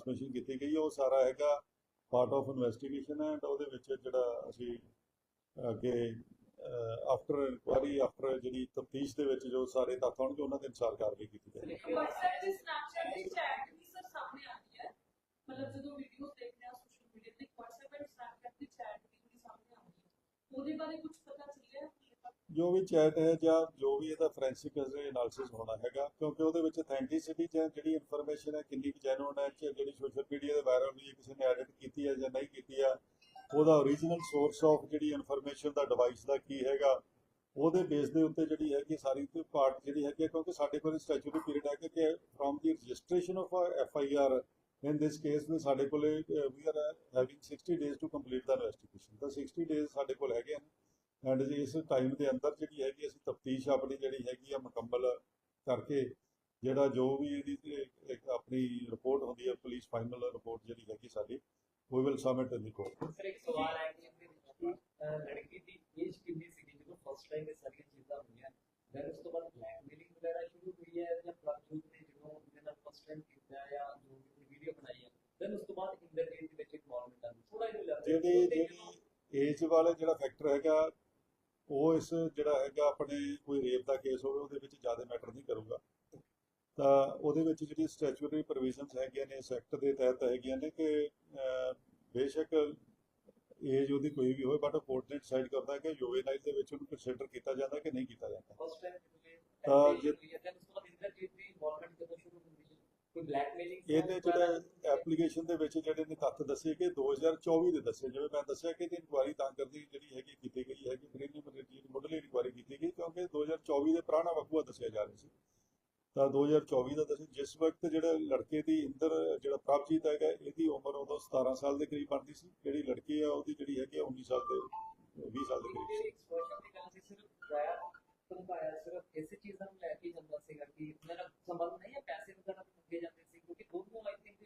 Transmission ਕੀਤੀ ਗਈ, ਉਹ ਸਾਰਾ ਹੈਗਾ ਪਾਰਟ ਆਫ ਇਨਵੈਸਟੀਗੇਸ਼ਨ ਹੈ ਐਂਡ ਉਹਦੇ ਵਿੱਚ ਜਿਹੜਾ ਅਸੀਂ ਅੱਗੇ ਆਫਟਰ ਇਨਕੁਆਰੀ ਆਫਟਰ ਜਿਹੜੀ ਤਫਤੀਸ਼ ਦੇ ਵਿੱਚ ਜੋ ਸਾਰੇ ਤੱਥ ਆਉਣਗੇ, ਉਹਨਾਂ ਦੇ ਅਨੁਸਾਰ ਕਾਰਵਾਈ ਕੀਤੀ ਜਾਏਗੀ। WhatsApp ਤੇ Snapchat ਤੇ ਚੈਟ ਵੀ ਸਰ ਸਾਹਮਣੇ ਆਉਂਦੀ ਹੈ। ਮਤਲਬ ਜਦੋਂ ਵੀਡੀਓਜ਼ ਦੇਖਦੇ ਆ ਸੋਸ਼ਲ ਮੀਡੀਆ ਤੇ WhatsApp ਤੇ Snapchat ਤੇ ਚੈਟ ਵੀ ਸਾਹਮਣੇ ਆਉਂਦੀ ਹੈ। ਉਹਦੇ ਬਾਰੇ ਜੋ ਵੀ ਚੈਟ ਹੈ ਜਾਂ ਜੋ ਵੀ ਇਹਦਾ ਫੋਰੈਂਸਿਕ ਐਨਾਲਿਸਿਸ ਹੋਣਾ ਹੈਗਾ ਕਿਉਂਕਿ ਉਹਦੇ ਵਿੱਚ ਅਥੈਂਟਿਸਿਟੀ ਜਾਂ ਜਿਹੜੀ ਇਨਫੋਰਮੇਸ਼ਨ ਹੈ ਕਿੰਨੀ ਕੁ ਜੈਨੂਨ ਹੈ ਕਿ ਜਿਹੜੀ ਸੋਸ਼ਲ ਮੀਡੀਆ ਤੇ ਵਾਇਰਲ ਹੋਈ ਹੈ ਕਿਸੇ ਨੇ ਐਡਿਟ ਕੀਤੀ ਹੈ ਜਾਂ ਨਹੀਂ ਕੀਤੀ ਹੈ ਉਹਦਾ ਓਰੀਜਨਲ ਸੋਰਸ ਆਫ ਜਿਹੜੀ ਇਨਫੋਰਮੇਸ਼ਨ ਦਾ ਡਿਵਾਈਸ ਦਾ ਕੀ ਹੈਗਾ ਉਹਦੇ ਬੇਸ ਦੇ ਉੱਤੇ ਜਿਹੜੀ ਹੈਗੀ ਸਾਰੀ ਤੇ ਪਾਰਟ ਜਿਹੜੀ ਹੈਗੀ ਹੈ, ਕਿਉਂਕਿ ਸਾਡੇ ਕੋਲ ਸਟੈਚੂਰੀ ਪੀਰੀਅਡ ਹੈ ਕਿ from the registration of F I R in this case ਦੇ ਸਾਡੇ ਕੋਲ we are having 60 days to complete the investigation ਤਾਂ 60 ਡੇਜ਼ ਸਾਡੇ ਕੋਲ ਹੈਗੇ ਹਨ ਐਂਡ ਜੀ ਇਸ ਟਾਈਮ ਦੇ ਅੰਦਰ ਜਿਹੜੀ ਹੈਗੀ ਅਸੀਂ ਤਫਤੀਸ਼ ਆਪਣੀ ਜਿਹੜੀ ਹੈਗੀ ਆ ਮੁਕੰਮਲ ਕਰਕੇ ਜਿਹੜਾ ਜੋ ਵੀ ਇਹਦੀ ਆਪਣੀ ਰਿਪੋਰਟ ਹੁੰਦੀ ਹੈ ਪੁਲਿਸ ਫਾਈਨਲ ਰਿਪੋਰਟ ਜਿਹੜੀ ਹੈਗੀ ਸਾਡੀ we will submit in the court sir ਇੱਕ ਸਵਾਲ ਹੈ ਕਿ ਲੜਕੀ ਦੀ ਏਜ ਕਿੰਨੀ ਸੀਗੀ ਜਦੋਂ ਫਸਟ ਟਾਈਮ ਇਹ ਸਾਰੀਆਂ ਚੀਜ਼ਾਂ ਹੋਈਆਂ? ਫਿਰ ਉਸ ਤੋਂ ਬਾਅਦ ਬਲੈਕਮੇਲਿੰਗ ਵਗੈਰਾ ਸ਼ੁਰੂ ਹੋਈ ਹੈ ਜਾਂ ਪ੍ਰਭਜੋਤ ਨੇ ਜਦੋਂ ਉਹਦੇ ਨਾਲ ਫਸਟ ਟਾਈਮ ਕੀਤਾ ਜਾਂ ਜੋ ਵੀ ਵੀਡੀਓ ਬਣਾਈ ਹੈ? ਫਿਰ ਉਸ ਤੋਂ ਬਾਅਦ ਇੰਦਰਜੀਤ ਦੇ ਵਿੱਚ ਇਨਵੋਲਵਮੈਂਟ ਆ ਥੋੜਾ ਜਿਹਾ ਲੱਗਦਾ ਜਿਹੜੀ ਜਿਹੜੀ ਏਜ ਵਾਲਾ ਜਿਹੜਾ ਫੈਕਟਰ ਹੈਗਾ ਉਹ ਇਸ ਜਿਹੜਾ ਹੈਗਾ ਆਪਣੇ ਕੋਈ ਰੇਪ ਦਾ ਕੇਸ ਹੋਵੇ ਉਹਦੇ ਵਿੱਚ ਜ਼ਿਆਦਾ ਮੈਟਰ ਨਹੀਂ ਕਰੂਗਾ। ਤਾਂ ਉਹਦੇ ਵਿੱਚ ਜਿਹੜੀ ਸਟੈਚੂਟਰੀ ਪ੍ਰੋਵੀਜ਼ਨਸ ਹੈਗੀਆਂ ਨੇ ਇਸ ਐਕਟ ਦੇ ਤਹਿਤ ਹੈਗੀਆਂ ਨੇ ਕਿ ਬੇਸ਼ੱਕ ਏਜ ਉਹਦੀ ਕੋਈ ਵੀ ਹੋਵੇ ਬਟ ਕੋਰਟ ਨੇ ਡਿਸਾਈਡ ਕਰਦਾ ਹੈ ਕਿ ਜੁਵੇਨਾਈਲ ਦੇ ਵਿੱਚ ਉਹਨੂੰ ਕੰਸੀਡਰ ਕੀਤਾ ਜਾਂਦਾ ਕਿ ਨਹੀਂ ਕੀਤਾ ਜਾਂਦਾ। ਤਾਂ ਐਫਆਈਆਰ ਜੇ- ਹੋਈ ਹੈ then ਉਸ ਤੋਂ ਬਾਅਦ ਇੰਦਰਜੀਤ ਦੀ ਇਨਵੋਲਵਮੈਂਟ ਕਦੋਂ ਸ਼ੁਰੂ ਹੁੰਦੀ ਹੈ ਕੋਈ ਬਲੈਕਮੇਲਿੰਗ ਜਿਹੜਾ ਐਪਲੀਕੇਸ਼ਨ ਦੇ ਵਿੱਚ ਜਿਹੜੇ ਨੇ ਤੱਥ ਦੱਸੇ ਕਿ 2024 ਦੇ ਦੱਸੇ। ਜਿਵੇਂ ਮੈਂ ਦੱਸਿਆ ਕਿ ਇਹਦੀ ਇਨਕੁਆਇਰੀ ਤਾਂ ਕਰਦੀ ਜਿਹੜੀ ਹੈਗੀ ਕੀਤੀ ਗਈ ਹੈਗੀ ਪ੍ਰੀਲਿਮਿਨਰੀ ਮੁੱਢਲੀ ਇਨਕੁਆਇਰੀ ਕੀਤੀ ਗਈ ਕਿਉਂਕਿ 2024 ਦੇ ਪੁਰਾਣਾ ਵਕੂਆ ਦੱਸਿਆ ਜਾ ਰਿਹਾ ਸੀ। ਤਾਂ 2024 ਦਾ ਦੱਸਿਆ ਜਿਸ ਵਕਤ ਜਿਹੜੇ ਲੜਕੇ ਦੀ ਇੰਦਰ, ਜਿਹੜਾ ਪ੍ਰਭਜੀਤ ਹੈਗਾ, ਇਹਦੀ ਉਮਰ ਉਦੋਂ 17 ਸਾਲ ਦੇ ਕਰੀਬ ਬਣਦੀ ਸੀ। ਜਿਹੜੀ ਲੜਕੀ ਆ, ਉਹਦੀ ਜਿਹੜੀ ਹੈਗੀ ਆ 19 ਸਾਲ ਦੇ 20 ਸਾਲ ਦੇ ਕਰੀਬ ਸੀ। ਸਿਰਫ ਇਸੇ ਚੀਜ਼ਾਂ ਨੂੰ ਲੈ ਕੇ ਜਾਂਦਾ ਸੀਗਾ ਕਿ ਮੇਰਾ ਸੰਬੰਧ ਨਹੀਂ ਹੈ, ਪੈਸੇ ਵਗੈਰਾ ਮੰਗੇ ਜਾਂਦੇ ਸੀ ਕਿਉਂਕਿ ਦੋਨੋਂ ਆਈ ਥਿੰਕ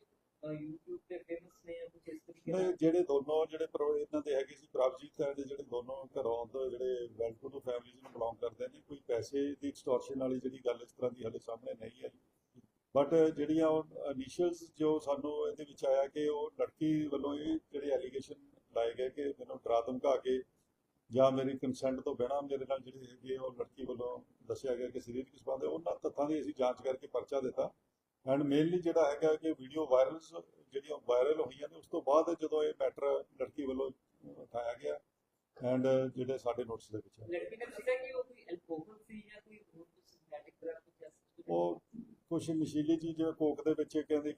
YouTube ਤੇ ਫੇਮਸ ਨੇ ਜਾਂ ਕੁਝ ਇਸ ਤਰੀਕੇ ਨਹੀਂ, ਜਿਹੜੇ ਦੋਨੋਂ ਜਿਹੜੇ ਇਹਨਾਂ ਦੇ ਹੈਗੇ ਸੀ, ਪ੍ਰਭਜੀਤ ਹੈ ਜਿਹੜੇ ਦੋਨੋਂ ਘਰੋਂ ਤੋਂ ਜਿਹੜੇ ਵੈਲ ਟੂ ਫੈਮਿਲੀਜ਼ ਨੂੰ ਬਿਲੋਂਗ ਕਰਦੇ ਨੇ, ਕੋਈ ਪੈਸੇ ਦੀ ਐਕਸਟੋਰਸ਼ਨ ਵਾਲੀ ਜਿਹੜੀ ਗੱਲ ਇਸ ਤਰ੍ਹਾਂ ਦੀ ਹਲੇ ਸਾਹਮਣੇ ਨਹੀਂ ਆਈ। ਬਟ ਜਿਹੜੀਆਂ ਇਨੀਸ਼ੀਅਲਸ ਜੋ ਸਾਨੂੰ ਇਹਦੇ ਵਿੱਚ ਆਇਆ ਕਿ ਉਹ ਲੜਕੀ ਵੱਲੋਂ ਇਹ ਜਿਹੜੇ ਐਲੀਗੇਸ਼ਨ ਲਾਏ ਗਏ ਕਿ ਮੈਨੂੰ ਡਰਾ ਧਮਕਾ ਕੇ ਜਾਂ ਮੇਰੀ ਕੰਸੈਂਟ ਤੋਂ ਬਿਨਾਂ ਮੇਰੇ ਨਾਲ ਜਿਹੜੀ ਹੈਗੀ ਉਹ ਲੜਕੀ ਵੱਲੋਂ ਦੱਸਿਆ ਗਿਆ ਕਿ ਸਰੀਰਕ ਸੰਬੰਧ ਉਹਨਾਂ ਤੱਥਾਂ ਦੀ ਅਸੀਂ ਜਾਂਚ ਕਰਕੇ ਪਰਚਾ ਦਿੱਤਾ। ਐਂਡ ਮੇਨਲੀ ਜਿਹੜਾ ਹੈਗਾ ਕਿ ਵੀਡੀਓ ਵਾਇਰਲ ਜਿਹੜੀਆਂ ਵਾਇਰਲ ਹੋਈਆਂ ਨੇ ਉਸ ਤੋਂ ਬਾਅਦ ਜਦੋਂ ਇਹ ਮੈਟਰ ਲੜਕੀ ਵੱਲੋਂ ਉਠਾਇਆ ਗਿਆ ਐਂਡ ਜਿਹੜੇ ਸਾਡੇ ਨੋਟਿਸ ਦੇ ਵਿੱਚ ਲੜਕੀ ਨੇ ਦੱਸਿਆ ਕਿ ਉਹ ਕੋਈ ਐਲਕੋਹਲ ਸੀ ਜਾਂ ਕੋਈ ਹੋਰ ਸਿੰਥੈਟਿਕ ਡਰਗ ਕੁਝ ਉਹ ਕੁਝ ਨਸ਼ੀਲੀ ਚੀਜ਼ ਕੋਕ ਦੇ ਵਿੱਚ ਕਹਿੰਦੇ